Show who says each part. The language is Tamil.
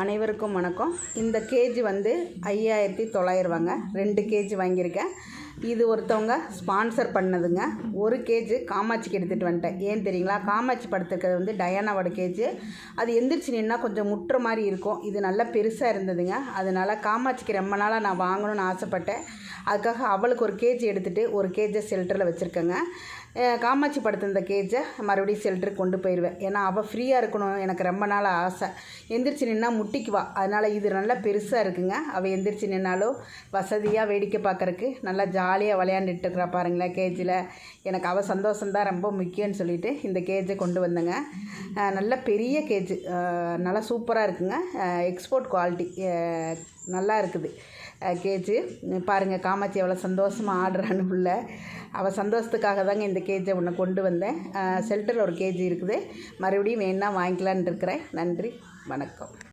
Speaker 1: அனைவருக்கும் வணக்கம். இந்த கேஜி வந்து ஐயாயிரத்தி தொள்ளாயிரரூவாங்க ரெண்டு கேஜி வாங்கியிருக்கேன். இது ஒருத்தவங்க ஸ்பான்சர் பண்ணதுங்க. ஒரு கேஜி காமாட்சிக்கு எடுத்துகிட்டு வந்துட்டேன். ஏன் தெரியுங்களா? காமாட்சி படுத்துருக்கிறது வந்து டயானாவோட கேஜி அது எந்திரிச்சு நின்னா கொஞ்சம் முட்டுற மாதிரி இருக்கும். இது நல்லா பெருசாக இருந்ததுங்க. அதனால் காமாட்சிக்கு ரொம்ப நாளாக நான் வாங்கணும்னு ஆசைப்பட்டேன். அதுக்காக அவளுக்கு ஒரு கேஜி எடுத்துகிட்டு ஒரு கேஜை ஷெல்டரில் வச்சுருக்கேங்க. காமாட்சி படுத்திருந்த கேஜை மறுபடியும் செல்டருக்கு கொண்டு போயிடுவேன் ஏன்னா அவள் ஃப்ரீயாக இருக்கணும் எனக்கு ரொம்ப நாள் ஆசை. எந்திரிச்சு நின்னா முட்டிக்குவா அதனால் இது நல்லா பெருசாக இருக்குங்க. அவள் எந்திரிச்சு நின்னாலும் வசதியாக வேடிக்கை பார்க்குறக்கு நல்லா ஜாலியாக விளையாண்டுட்டு இருக்கிறா பாருங்களேன் கேஜில் எனக்கு அவள் சந்தோஷம்தான் ரொம்ப முக்கியம்னு சொல்லிட்டு இந்த கேஜை கொண்டு வந்தேங்க. நல்ல பெரிய கேஜ் நல்லா சூப்பராக இருக்குங்க. எக்ஸ்போர்ட் குவாலிட்டி நல்லா இருக்குது. கேஜு. பாருங்கள் காமாட்சி எவ்வளோ சந்தோஷமாக ஆடுறான்னு உள்ள. அவள் சந்தோஷத்துக்காக தாங்க இந்த கேஜை ஒன்று கொண்டு வந்தேன். ஷெல்டரில் ஒரு கேஜி இருக்குது. மறுபடியும் வேணா வாங்கிக்கலான் இருக்கிறேன். நன்றி வணக்கம்.